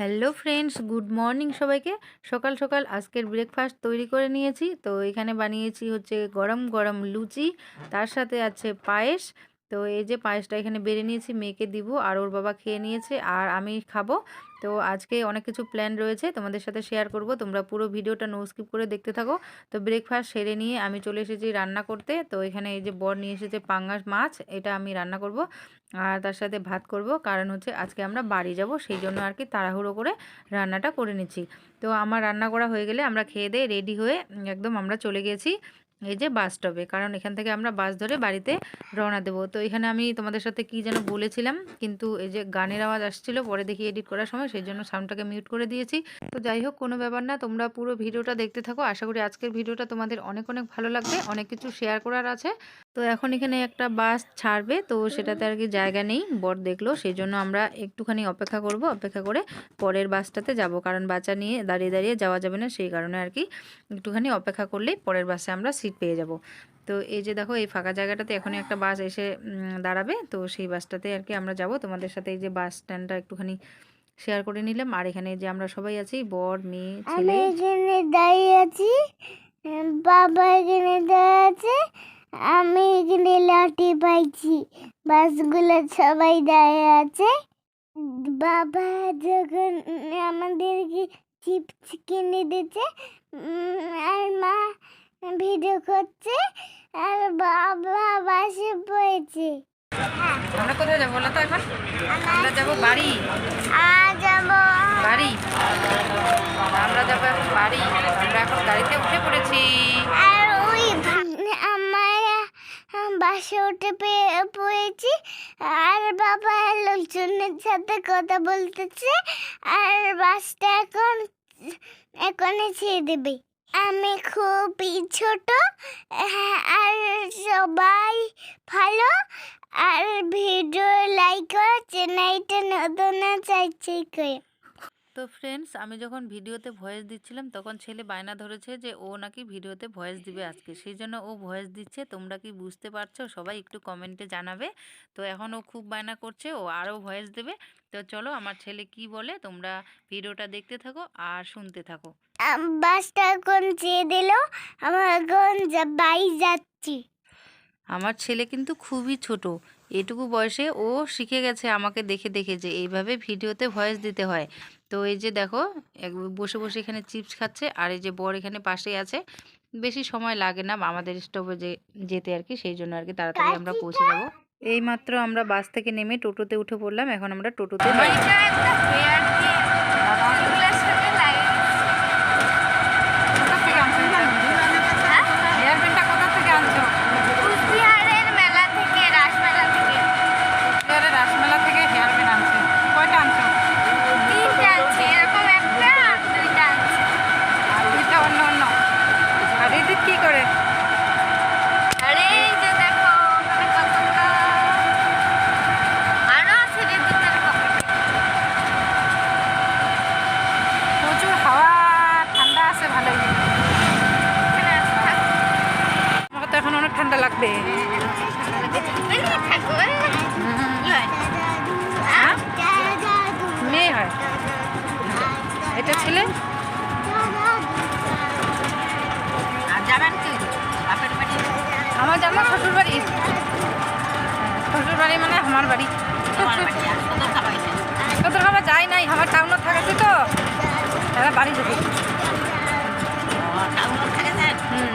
Hello friends good morning সবাইকে। সকাল সকাল আজকের ব্রেকফাস্ট তৈরি করে নিয়েছি। তো এখানে বানিয়েছি হচ্ছে গরম গরম লুচি। তার সাথে আছে পায়েস। তো এই যে পায়েসটা এখানে বেড়ে নিয়েছি, মেয়েকে দিব আর ওর বাবা খেয়ে নিয়েছে আর আমি খাব। তো আজকে অনেক কিছু প্ল্যান রয়েছে, তোমাদের সাথে শেয়ার করব। তোমরা পুরো ভিডিওটা নো স্কিপ করে দেখতে থাকো। তো ব্রেকফাস্ট সেরে নিয়ে আমি চলে এসেছি রান্না করতে। তো এখানে এই যে বর নিয়ে এসেছে পাঙ্গাস মাছ, এটা আমি রান্না করব। আর তার সাথে ভাত করব। কারণ হচ্ছে আজকে আমরা বাড়ি যাব, সেই জন্য আর কি তাড়াহুড়ো করে রান্নাটা করে নিচ্ছি। তো আমার রান্না করা হয়ে গেলে আমরা খেয়ে দিয়ে রেডি হয়ে একদম আমরা চলে গেছি। এই যে বাস স্টপে কারণ এখান থেকে আমরা বাস ধরে বাড়িতে রওনা দেবো। তো এখানে আমি তোমাদের সাথে কি যেন বলেছিলাম, কিন্তু এই যে গানের আওয়াজ আসছিল, পরে দেখি এডিট করার সময়, সেই জন্য সাউন্ডটাকে মিউট করে দিয়েছি। তো যাই হোক, কোনো ব্যাপার না, তোমরা পুরো ভিডিওটা দেখতে থাকো। আশা করি আজকের ভিডিওটা তোমাদের অনেক অনেক ভালো লাগবে। অনেক কিছু শেয়ার করার আছে। তো এখন এখানে একটা বাস ছাড়বে তো সেটাতে আর কি জায়গা নেই বর দেখল সেই জন্য আমরা একটুখানি অপেক্ষা করব অপেক্ষা করে পরের বাসটাতে যাব কারণ বাচ্চা নিয়ে দাঁড়িয়ে দাঁড়িয়ে যাওয়া যাবে না সেই কারণে আর কি একটুখানি অপেক্ষা করলেই পরের বাসে আমরা সিট পেয়ে যাব। তো এই যে দেখো এই ফাঁকা জায়গাটাতে এখনই একটা বাস এসে দাঁড়াবে তো সেই বাসটাতে আর কি আমরা যাব। তোমাদের সাথে এই যে বাস স্ট্যান্ডটা একটুখানি শেয়ার করে নিলাম আর এখানে যে আমরা সবাই আছি বর মেয়ে ছেলে। দাঁড়িয়ে আছি বাবা এখানে দাঁড়িয়ে আছে আমি এখানে লাঠি পাইছি বাসগুলো সবাই দাঁড়িয়ে আছে। বাবা যখন আমাদেরকে চিপস কিনে দিচ্ছে আর মা ভিডিও করছে আর বাবা বাসে পড়েছে। আমরা কোথায় যাব বলো তো এখন? আমরা যাব বাড়ি। যাব বাড়ি। আমরা যাব এখন বাড়ি। আমরা এখন গাড়িতে উঠে পড়েছি। বাসে উঠে পেয়ে পড়েছি। আর বাবা লোকজনের সাথে কথা বলতেছে। আর বাসটা এখন এখনই ছেড়ে দেবে। আমি খুবই ছোট হ্যাঁ, আর সবাই ভালো। আর ভিডিও লাইক করো চ্যানেলটা নতুন চাইছে করে। তো ফ্রেন্ডস আমি যখন ভিডিওতে ভয়েস দিচ্ছিলাম তখন ছেলে বায়না ধরেছে যে ও নাকি ভিডিওতে ভয়েস দিবে আজকে। সেই জন্য ও ভয়েস দিচ্ছে। তোমরা কি বুঝতে পারছ? সবাই একটু কমেন্টে জানাবে। তো এখন ও খুব বায়না করছে ও আরও ভয়েস দেবে। তো চলো আমার ছেলে কি বলে? তোমরা ভিডিওটা দেখতে থাকো আর শুনতে থাকো। বাসটা চেয়ে দিল। আমার বাড়ি যাচ্ছি। আমার ছেলে কিন্তু খুবই ছোট। এটুকু বয়সে ও শিখে গেছে আমাকে দেখে দেখে যে এইভাবে ভিডিওতে ভয়েস দিতে হয়। তো এই যে দেখো এক বসে বসে এখানে চিপস খাচ্ছে আর এই যে বর এখানে পাশেই আছে। বেশি সময় লাগে না আমাদের স্টপে যে যেতে আর কি সেই জন্য আর কি তাড়াতাড়ি আমরা পৌঁছে যাব। এই মাত্র আমরা বাস থেকে নেমে টোটোতে উঠে পড়লাম এখন আমরা টোটোতে যাব। কোথা থেকে আনছো এটা? হেয়ারব্যান্ডটা কোথা থেকে আনছো কুচবিহারের মেলা থেকে রাসমেলা থেকে কুচবিহারে রাসমেলা থেকে হেয়ারব্যান্ড আনছে কয়টা আনছো তিনটা আনছি এরকম একটা আর দুইটা আনছি আর দুইটা অন্য অন্য আর রিদিক কি করে আরে এই যে দেখো ওখানে কতগুলো আরও আছে রে দুটার প্রচুর হাওয়া ঠান্ডা আছে ভালোই ওখানে আছে থাক আমাকে তো এখন অনেক ঠান্ডা লাগবে থাকো হ্যাঁ মেয়ে হয়। এটা ছেলে? আর যাবেন কি? আমার জামা শ্বশুর বাড়ি। শ্বশুর বাড়ি মানে আমার বাড়ি। তোদের বাবা যাই নাই আমার টাউনত থাকেছি তো। তারা বাড়ি যেতে হুম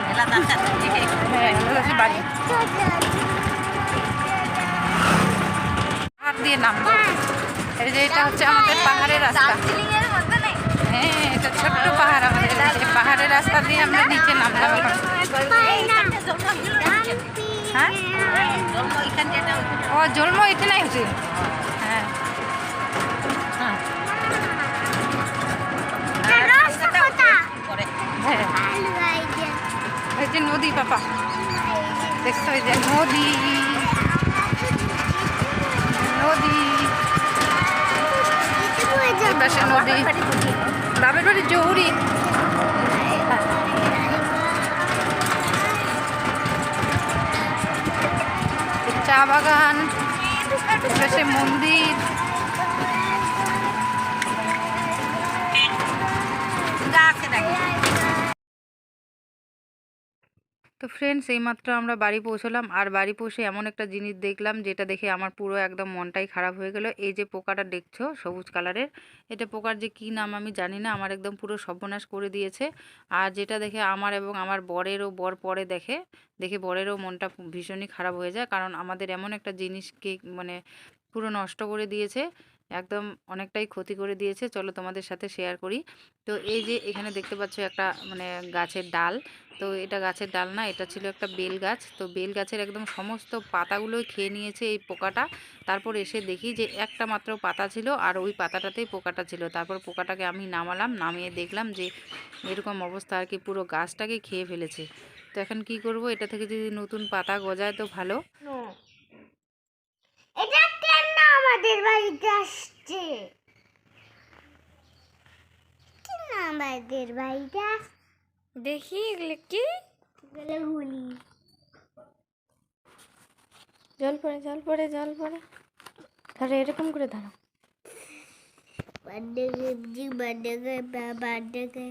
হ্যাঁ এগুলো হচ্ছে বাড়ি এই যে এটা হচ্ছে আমাদের পাহাড়ের রাস্তা। হ্যাঁ এটা ছোট্ট পাহাড় আমাদের পাহাড়ের রাস্তা দিয়ে আমরা নিচে নামলাম হ্যাঁ? ও জন্ম এখানে হয়েছে হ্যাঁ। হ্যাঁ। হ্যাঁ। নদী বাবা। দেখছ এই যে নদী। এই বাপের বাড়ি জহুরি। চা বাগান পাশে মন্দির। তো ফ্রেন্ডস এইমাত্র আমরা বাড়ি পৌঁছলাম। আর বাড়ি পৌঁছে এমন একটা জিনিস দেখলাম, যেটা দেখে আমার পুরো একদম মনটাই খারাপ হয়ে গেল। এই যে পোকাটা দেখছ, সবুজ কালারের, এটা পোকার যে কী নাম আমি জানি না, আমার একদম পুরো সর্বনাশ করে দিয়েছে। আর যেটা দেখে আমার এবং আমার বরেরও, বর পরে দেখে দেখে বরেরও মনটা ভীষণই খারাপ হয়ে যায়। কারণ আমাদের এমন একটা জিনিসকে মানে পুরো নষ্ট করে দিয়েছে। একদম অনেকটাই ক্ষতি করে দিয়েছে। চলো তোমাদের সাথে শেয়ার করি। তো এই যে এখানে দেখতে পাচ্ছ একটা মানে গাছের ডাল। তো এটা গাছের ডাল না, এটা ছিল একটা বেল গাছ। তো বেল গাছের একদম সমস্ত পাতাগুলোই খেয়ে নিয়েছে এই পোকাটা। তারপর এসে দেখি যে একটা মাত্র পাতা ছিল আর ওই পাতাটাতেই পোকাটা ছিল। তারপর পোকাটাকে আমি নামালাম, নামিয়ে দেখলাম যে এরকম অবস্থা আর কি, পুরো গাছটাকে খেয়ে ফেলেছে। তো এখন কি করব? এটা থেকে যদি নতুন পাতা গজায় তো ভালো এটা কেন আমাদের বাড়িতে আসছে কেন আমাদের বাড়িতে আসছে দেখি এগুলো কি গেলে হুলি জল পড়ে জল পড়ে জল পড়ে তাহলে এরকম করে ধরো বার্থডে জি বার্থডে বার্থডে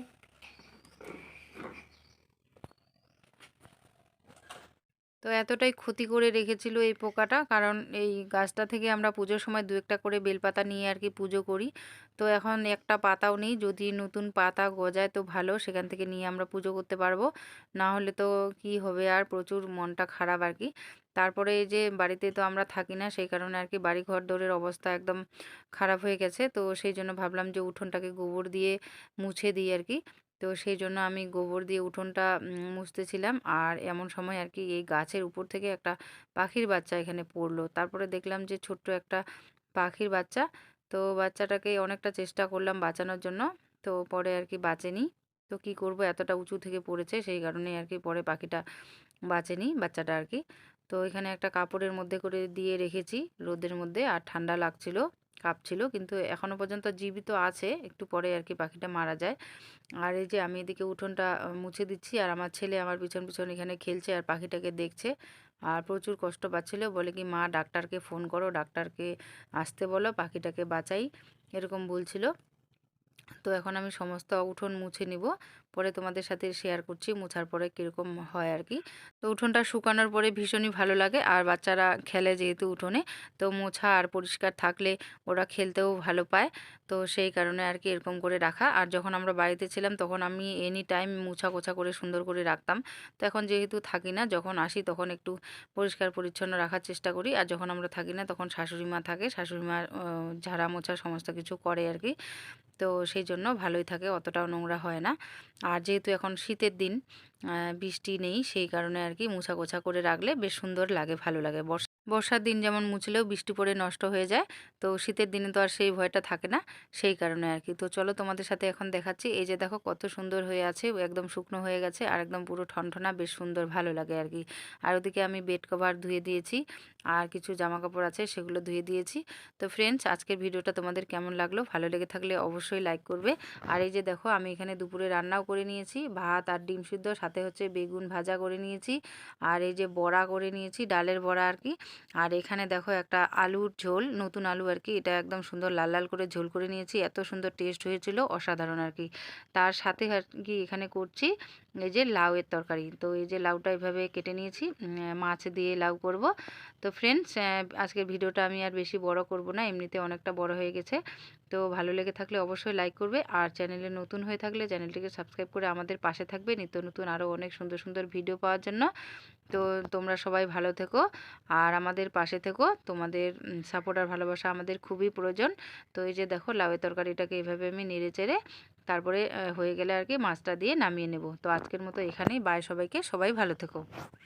তো এতটাই ক্ষতি করে রেখেছিল এই পোকাটা। কারণ এই গাছটা থেকে আমরা পুজোর সময় দু একটা করে বেলপাতা নিয়ে আর কি পুজো করি। তো এখন একটা পাতাও নেই। যদি নতুন পাতা গজায় তো ভালো, সেখান থেকে নিয়ে আমরা পুজো করতে পারব। না হলে তো কি হবে? আর প্রচুর মনটা খারাপ আর কি। তারপরে এই যে বাড়িতে তো আমরা থাকি না, সেই কারণে আর কি বাড়ি ঘর দৌড়ের অবস্থা একদম খারাপ হয়ে গেছে। তো সেই জন্য ভাবলাম যে উঠোনটাকে গোবর দিয়ে মুছে দিই আর কি। তো সেই জন্য আমি গোবর দিয়ে উঠোনটা মুছতেছিলাম। আর এমন সময় আর কি এই গাছের উপর থেকে একটা পাখির বাচ্চা এখানে পড়ল। তারপরে দেখলাম যে ছোট্ট একটা পাখির বাচ্চা। তো বাচ্চাটাকে অনেকটা চেষ্টা করলাম বাঁচানোর জন্য। তো পরে আর কি বাঁচেনি। তো কি করব? এতটা উঁচু থেকে পড়েছে, সেই কারণে আর কি পরে পাখিটা বাঁচেনি, বাচ্চাটা আর কি তো এখানে একটা কাপড়ের মধ্যে করে দিয়ে রেখেছি রোদের মধ্যে। আর ঠান্ডা লাগছিল। কাঁপছিল কিন্তু এখনও পর্যন্ত জীবিত আছে। একটু পরে আর কি পাখিটা মারা যায়। আর এই যে আমি এদিকে উঠোনটা মুছে দিচ্ছি আর আমার ছেলে আমার পিছন পিছন এখানে খেলছে আর পাখিটাকে দেখছে। আর প্রচুর কষ্ট পাচ্ছিল। বলে কি, মা, ডাক্তারকে ফোন করো। ডাক্তারকে আসতে বলো। পাখিটাকে বাঁচাই। এরকম বলছিল। তো এখন আমি সমস্ত উঠোন মুছে নিব। পরে তোমাদের সাথে শেয়ার করছি, মুছার পরে কীরকম হয় আর কি। তো উঠোনটা শুকানোর পরে ভীষণই ভালো লাগে, আর বাচ্চারা খেলে যেহেতু উঠোনে, তো মোছা আর পরিষ্কার থাকলে ওরা খেলতেও ভালো পায়। তো সেই কারণে আর কি এরকম করে রাখা। আর যখন আমরা বাড়িতে ছিলাম, তখন আমি এনি টাইম মোছা কোছা করে সুন্দর করে রাখতাম। তো এখন যেহেতু থাকি না, যখন আসি তখন একটু পরিষ্কার পরিচ্ছন্ন রাখার চেষ্টা করি। আর যখন আমরা থাকি না, তখন শাশুড়ি মা থাকে, শাশুড়ি মা ঝাড়া মোছা সমস্ত কিছু করে আর কি। তো সেই জন্য ভালোই থাকে, অতটাও নোংরা হয় না। আর যেহেতু এখন শীতের দিন বৃষ্টি নেই, সেই কারণে আর কি মোছা গোছা করে রাখলে বেশ সুন্দর লাগে, ভালো লাগে। বর্ষা বর্ষার দিন যেমন মুছলেও বৃষ্টি পড়ে নষ্ট হয়ে যায়, তো শীতের দিনে তো আর সেই ভয়টা থাকে না, সেই কারণে আর কি তো চলো তোমাদের সাথে এখন দেখাচ্ছি, এই যে দেখো কত সুন্দর হয়ে আছে, একদম শুকনো হয়ে গেছে আর একদম পুরো ঠনঠনা, বেশ সুন্দর, ভালো লাগে আর কি আর ওদিকে আমি বেড কভার ধুয়ে দিয়েছি আর কিছু জামা কাপড় আছে সেগুলো ধুয়ে দিয়েছি। তো ফ্রেন্ডস আজকের ভিডিওটা তোমাদের কেমন লাগল? ভালো লেগে থাকলে অবশ্যই লাইক করবে। আর এই যে দেখো আমি এখানে দুপুরে রান্নাও করে নিয়েছি, ভাত আর ডিম সিদ্ধ, সাথে হচ্ছে বেগুন ভাজা করে নিয়েছি, আর এই যে বড়া করে নিয়েছি, ডালের বড়া আর কি আর এখানে দেখো একটা আলুর ঝোল, নতুন আলু আর কি এটা একদম সুন্দর লাল লাল করে ঝোল করে নিয়েছি। এত সুন্দর টেস্ট হয়েছিল, অসাধারণ আর কি তার সাথে আর কি এখানে করছি এই যে লাউয়ের তরকারি। তো এই যে লাউটা এভাবে কেটে নিয়েছি মাছ দিয়ে লাউ করব। তো ফ্রেন্ডস আজকের ভিডিওটা আমি আর বেশি বড় করব না, এমনিতে অনেকটা বড় হয়ে গেছে। তো ভালো লেগে থাকলে অবশ্যই লাইক করবে। আর চ্যানেলে নতুন হয়ে থাকলে চ্যানেলটিকে সাবস্ক্রাইব করে আমাদের পাশে থাকবে। নিত্য নতুন আরও অনেক সুন্দর সুন্দর ভিডিও পাওয়ার জন্য। তো তোমরা সবাই ভালো থেকো। আর আমাদের পাশে থেকো। তোমাদের সাপোর্ট আর ভালোবাসা আমাদের খুবই প্রয়োজন। তো এই যে দেখো, লাউয়ের তরকারিটাকে এইভাবে আমি নেড়ে চেড়ে তারপরে হয়ে গেলে আর কি মাছটা দিয়ে নামিয়ে নেব। তো আজকের মতো এখানেই। বাই সবাইকে। সবাই ভালো থেকো।